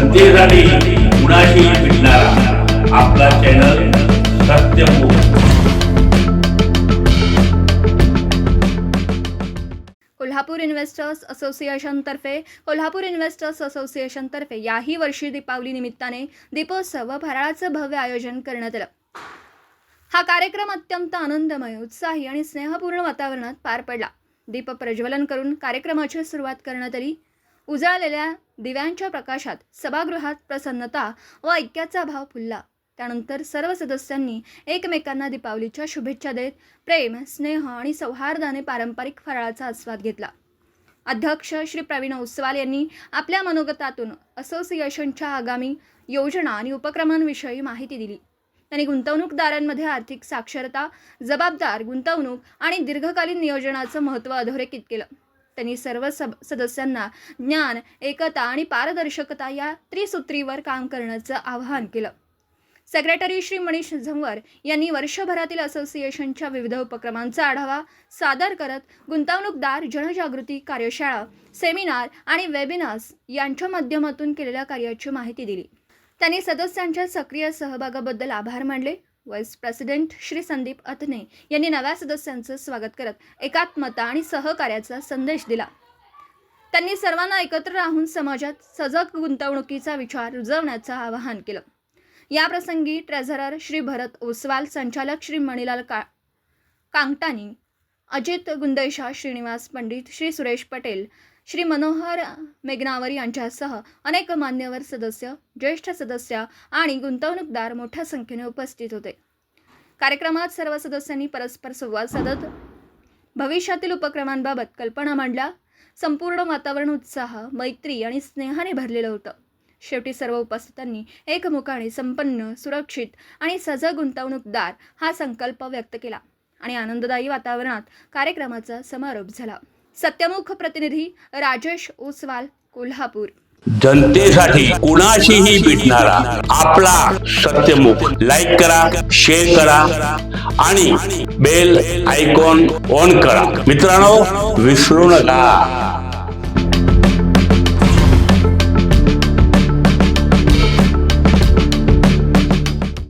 जनतेसाठी कुणाशी भेटणारा? आपला चॅनल सत्यमुख कोल्हापूर इन्व्हेस्टर्स असोसिएशनतर्फे कोल्हापूर इन्व्हेस्टर्स असोसिएशनतर्फे याही वर्षी दीपावली निमित्ताने दीपोत्सव व फराळाचं भव्य आयोजन करण्यात आलं. हा कार्यक्रम अत्यंत आनंदमय उत्साही आणि स्नेहपूर्ण वातावरणात पार पडला. दीप प्रज्वलन करून कार्यक्रमाची सुरुवात करण्यात आली. उजळलेल्या दिव्यांच्या प्रकाशात सभागृहात प्रसन्नता व ऐक्याचा भाव फुलला. त्यानंतर सर्व सदस्यांनी एकमेकांना दीपावलीच्या शुभेच्छा देत प्रेम स्नेह आणि सौहार्दाने पारंपरिक फराळाचा आस्वाद घेतला. अध्यक्ष श्री प्रवीण ओसवाल यांनी आपल्या मनोगतातून असोसिएशनच्या आगामी योजना आणि उपक्रमांविषयी माहिती दिली. त्यांनी गुंतवणूकदारांमध्ये आर्थिक साक्षरता जबाबदार गुंतवणूक आणि दीर्घकालीन नियोजनाचं महत्त्व अधोरेखित केलं. त्यांनी सर्व सब सदस्यांना ज्ञान एकता आणि पारदर्शकता या त्रिसूत्रीवर काम करण्याचं आवाहन केलं. सेक्रेटरी श्री मनीष झंवर यांनी वर्षभरातील असोसिएशनच्या विविध उपक्रमांचा आढावा सादर करत गुंतवणूकदार जनजागृती कार्यशाळा सेमिनार आणि वेबिनार्स यांच्या माध्यमातून केलेल्या कार्याची माहिती दिली. त्यांनी सदस्यांच्या सक्रिय सहभागाबद्दल आभार मानले. व्हाईस प्रेसिडेंट श्री संदीप अथने यांनी नव्या सदस्यांचं स्वागत करत एकात्मता आणि सहकार्याचा संदेश दिला. त्यांनी सर्वांना एकत्र राहून समाजात सजग गुंतवणुकीचा विचार रुजवण्याचं आवाहन केलं. याप्रसंगी ट्रेझरर श्री भरत ओसवाल संचालक श्री मणिलाल का कांगटानी अजित गुंदेशा श्रीनिवास पंडित श्री सुरेश पटेल श्री मनोहर मेघनावर यांच्यासह अनेक मान्यवर सदस्य ज्येष्ठ सदस्य आणि गुंतवणूकदार मोठ्या संख्येने उपस्थित होते. कार्यक्रमात सर्व सदस्यांनी परस्पर संवाद साधत भविष्यातील उपक्रमांबाबत कल्पना मांडल्या. संपूर्ण वातावरण उत्साह मैत्री आणि स्नेहाने भरलेलं होतं. शेवटी सर्व उपस्थितांनी एकमुखाने संपन्न सुरक्षित आणि सजग गुंतवणूकदार हा संकल्प व्यक्त केला आणि आनंददायी वातावरणात कार्यक्रमाचा समारोप झाला. सत्यमुख प्रतिनिधी राजेश ओसवाल कोल्हापूर. जनतेसाठी कुणाशीही भेटणारा आपला सत्यमुख. लाईक करा शेअर करा आणि बेल आयकॉन ऑन करा. मित्रांनो विसरू नका.